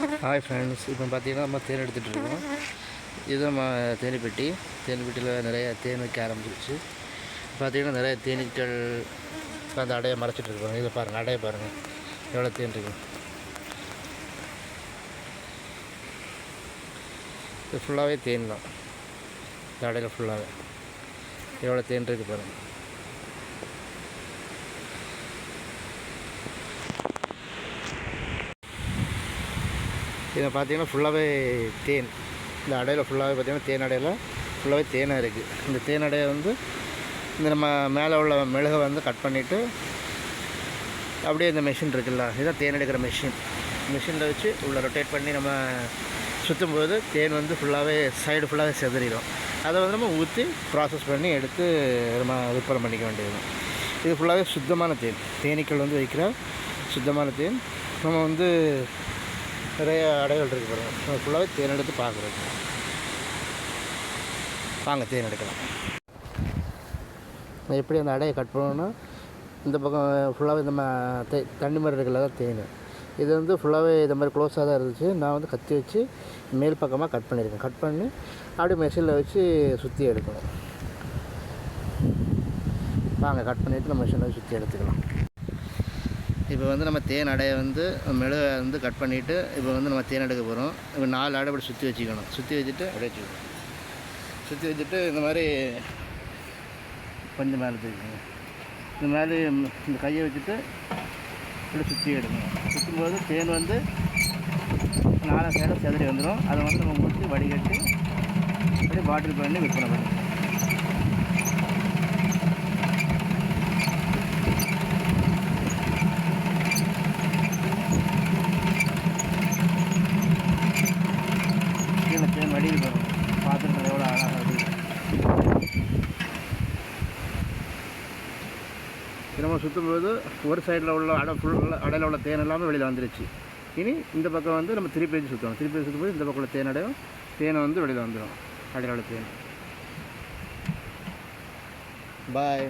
Hi friends இப்போ பார்த்தீங்கன்னா நம்ம தேன் எடுத்துகிட்டு இருக்கோம். இது நம்ம தேனிப்பெட்டி. தேனிப்பெட்டியில் நிறைய தேன் வைக்க ஆரம்பிச்சிருச்சு. பார்த்தீங்கன்னா நிறைய தேனீக்கள் அந்த அடையை மறைச்சிட்டு இருக்காங்க. இதை பாருங்கள் அடையை பாருங்கள் எவ்வளோ தேன் இருக்கு. இது ஃபுல்லாகவே தேன் தான். இந்த அடையில் ஃபுல்லாகவே எவ்வளோ தேன் இருக்குது பாருங்கள் இதை பார்த்திங்கன்னா ஃபுல்லாகவே தேன். இந்த அடையில் ஃபுல்லாகவே பார்த்தீங்கன்னா தேன் அடையில் ஃபுல்லாகவே தேனாக இருக்குது இந்த தேன் அடையை வந்து இந்த நம்ம மேலே உள்ள மிளகை வந்து கட் பண்ணிவிட்டு அப்படியே இந்த மிஷின் இருக்குல்ல இதுதான் தேன் எடுக்கிற மிஷின் மிஷினில் வச்சு உள்ளே ரொட்டேட் பண்ணி நம்ம சுற்றும் போது தேன் வந்து ஃபுல்லாகவே சைடு ஃபுல்லாகவே செதறிடும். அதை வந்து நம்ம ஊற்றி ப்ராசஸ் பண்ணி எடுத்து நம்ம விற்பனை பண்ணிக்க வேண்டியது இது ஃபுல்லாகவே சுத்தமான தேன். தேனீக்கள் வந்து வைக்கிற சுத்தமான தேன். நம்ம வந்து நிறைய அடைகள் இருக்குது பாருங்கள் ஃபுல்லாகவே தேன் எடுத்து பார்க்குறது. வாங்க தேன் எடுக்கலாம். நான் எப்படி அந்த அடையை கட் பண்ணணும்னா இந்த பக்கம் ஃபுல்லாகவே இந்த தே தண்ணி மாதிரி இருக்கல தான் தேன். இது வந்து ஃபுல்லாகவே இந்த மாதிரி க்ளோஸாக தான் இருந்துச்சு. நான் வந்து கத்தி வச்சு மேல் பக்கமாக கட் பண்ணியிருக்கேன். கட் பண்ணி அப்படியே மிஷினில் வச்சு சுற்றி எடுக்கணும். வாங்க கட் பண்ணிவிட்டு நம்ம மிஷினில் சுற்றி எடுத்துக்கலாம். இப்போ வந்து நம்ம தேன் அடையை வந்து மெழுகை வந்து கட் பண்ணிவிட்டு இப்போ வந்து நம்ம தேன் எடுக்க போகிறோம் இப்போ நாலு அடை அப்படி சுற்றி வச்சுக்கணும். சுற்றி வச்சுட்டு அப்படியே வச்சுக்கணும் சுற்றி வச்சுட்டு இந்த மாதிரி கொஞ்சம் மேலே தூக்கணும் இந்த மேலே இந்த கையை வச்சுட்டு இப்படி சுற்றி எடுக்கணும். சுற்றும் போது தேன் வந்து நாலா சைடும் செதறி வந்துடும் அதை வந்து நம்ம ஊற்றி வடிகட்டி அப்படியே பாட்டில் பண்ணி விற்பனை பண்ணணும். வடிவில் வரும் பாத்திரத்தில் எவ்வளோ அழகாக வடிவில் இது நம்ம சுற்றும்போது ஒரு சைடில் உள்ள அடை ஃபுல் அடையில் உள்ள தேன் எல்லாமே வெளியில் வந்துருச்சு. இனி இந்த பக்கம் வந்து நம்ம திருப்பி வச்சு சுற்றணும் திருப்பி வச்சு சுற்றும்போது இந்த பக்கம் உள்ள தேன் அடையும். தேனை வந்து வெளியில் வந்துடும் அடையில் உள்ள தேன். பாய்